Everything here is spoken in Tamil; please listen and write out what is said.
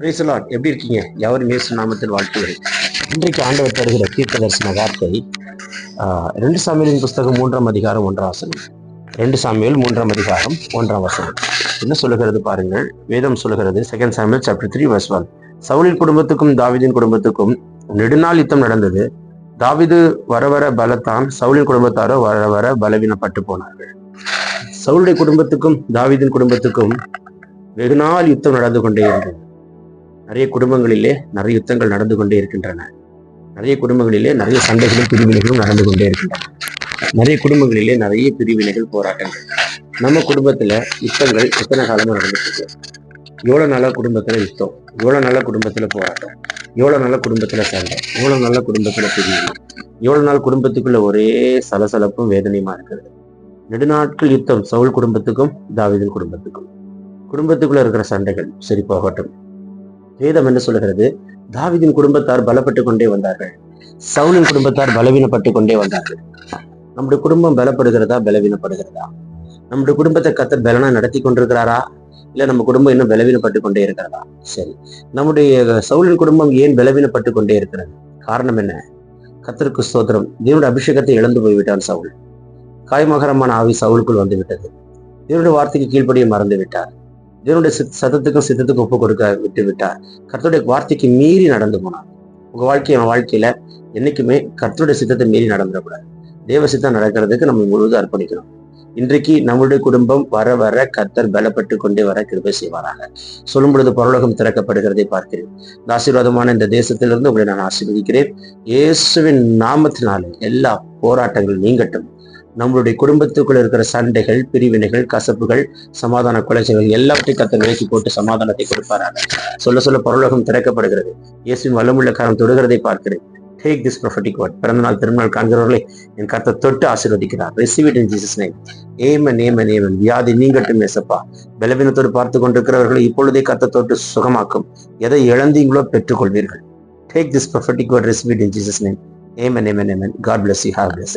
பிரேசலாட் எப்படி இருக்கீங்க? யாவரும் இயேசு நாமத்தில் வாழ்த்துகிறேன். இன்றைக்கு ஆண்டவர் தருகிற தீர்க்க தரிசன வார்த்தை ஆஹ், ரெண்டு சாமியலின் புஸ்தகம் மூன்றாம் அதிகாரம் ஒன்றாம் வசனம் ரெண்டு சாமியல் மூன்றாம் அதிகாரம் ஒன்றாம் வசனம். என்ன சொல்லுகிறது பாருங்கள். வேதம் சொல்லுகிறது செகண்ட் சாமியல் சாப்டர் த்ரீ வர்ஸ் ஒன் சவுலின் குடும்பத்துக்கும் தாவிதின் குடும்பத்துக்கும் நெடுநாள் யுத்தம் நடந்தது. தாவிது வர வர பலத்தான் சவுலின் குடும்பத்தாரோ வர வர பலவீனப்பட்டு போனார்கள். சவுளுடைய குடும்பத்துக்கும் தாவிதின் குடும்பத்துக்கும் வெகுநாள் யுத்தம் நடந்து கொண்டே இருந்தது. நிறைய குடும்பங்களிலே நிறைய யுத்தங்கள் நடந்து கொண்டே இருக்கின்றன. நிறைய குடும்பங்களிலே நிறைய சண்டைகளும் பிரிவினைகளும் நடந்து கொண்டே இருக்கின்றன. நிறைய குடும்பங்களிலே நிறைய பிரிவினைகள் போராட்டங்கள். நம்ம குடும்பத்துல யுத்தங்கள் எத்தனை காலமா நடந்துட்டு இருக்கு? எவ்வளவு நல்ல குடும்பத்துல யுத்தம்? எவ்வளவு நல்ல குடும்பத்துல போராட்டம்? எவ்வளவு நல்ல குடும்பத்துல சண்டை? எவ்வளவு நல்ல குடும்பத்துல பிரிவினை? எவ்வளவு நாள் குடும்பத்துக்குள்ள ஒரே சலசலப்பும் வேதனையுமா இருக்கிறது? நெடுநாட்கள் யுத்தம் சவுல் குடும்பத்துக்கும் தாவிதன் குடும்பத்துக்கும். குடும்பத்துக்குள்ள இருக்கிற சண்டைகள் சரி போகட்டும். வேதம் என்ன சொல்லுகிறது? தாவிதின் குடும்பத்தார் பலப்பட்டு கொண்டே வந்தார்கள். சவுலின் குடும்பத்தார் பலவீனப்பட்டு கொண்டே வந்தார்கள். நம்முடைய குடும்பம் பலப்படுகிறதா? பலவீனப்படுகிறதா? நம்முடைய குடும்பத்தை கத்த பலனா நடத்தி கொண்டிருக்கிறாரா? இல்ல நம்ம குடும்பம் இன்னும் பலவீனப்பட்டு கொண்டே இருக்கிறதா? சரி. நம்முடைய சவுலின் குடும்பம் ஏன் பலவீனப்பட்டு கொண்டே இருக்கிறது? காரணம் என்ன? கத்தருக்கு ஸ்தோத்திரம். தேவனுடைய அபிஷேகத்தை இழந்து போய்விட்டான் சவுல். காய்மகரமான ஆவி சவுலுக்குள் வந்து விட்டது தேவனுடைய வார்த்தைக்கு கீழ்ப்படிய மறந்து விட்டார் தேவனுடைய சத்தத்துக்கும் சித்தத்துக்கும் ஒப்பு கொடுக்க விட்டு விட்டார். கர்த்தருடைய வார்த்தைக்கு மீறி நடந்து போனார். உங்க வாழ்க்கை என் வாழ்க்கையில என்னைக்குமே கர்த்தருடைய சித்தத்தை மீறி நடந்துடக்கூடாது. தேவ சித்தம் நடக்கிறதுக்கு நம்ம முழுவதும் அர்ப்பணிக்கணும் இன்றைக்கு நம்முடைய குடும்பம் வர வர கர்த்தர் பலப்பட்டு கொண்டே வர கிருபை செய்வாராக. சொல்லும் பொழுது பரலோகம் திறக்கப்படுகிறதை பார்க்கிறேன். இந்த ஆசீர்வாதமான இந்த தேசத்திலிருந்து உங்களை நான் ஆசீர்வதிக்கிறேன். இயேசுவின் நாமத்தினாலே எல்லா போராட்டங்களும் நீங்கட்டும். நம்மளுடைய குடும்பத்துக்குள்ள இருக்கிற சண்டைகள் பிரிவினைகள் கசப்புகள் சமாதான குலைச்சல்கள் எல்லாவற்றையும் கத்த விலக்கி போட்டு சமாதானத்தை கொடுப்பாராங்க சொல்ல சொல்ல பரலோகம் திறக்கப்படுகிறது. இயேசுவின் வல்லமுள்ள காரம் தொடுகிறதை பார்க்கிறேன். டேக் திஸ் ப்ரொஃபட்டிக் வேர்ட் பிறந்த நாள் திருநாள் காண்கிறவர்களை என் கத்தை தொட்டு ஆசீர்வதிக்கிறார். Receive it in Jesus name amen amen amen வியாதி நீங்கட்டும் ஏசப்பா. பலவீனத்தோடு பார்த்து கொண்டிருக்கிறவர்களை இப்பொழுதே கத்த தொட்டு சுகமாக்கும். எதை இழந்தீங்களோ பெற்றுக்கொள்வீர்கள். Take this prophetic word receive it in Jesus name amen amen amen God bless you have bless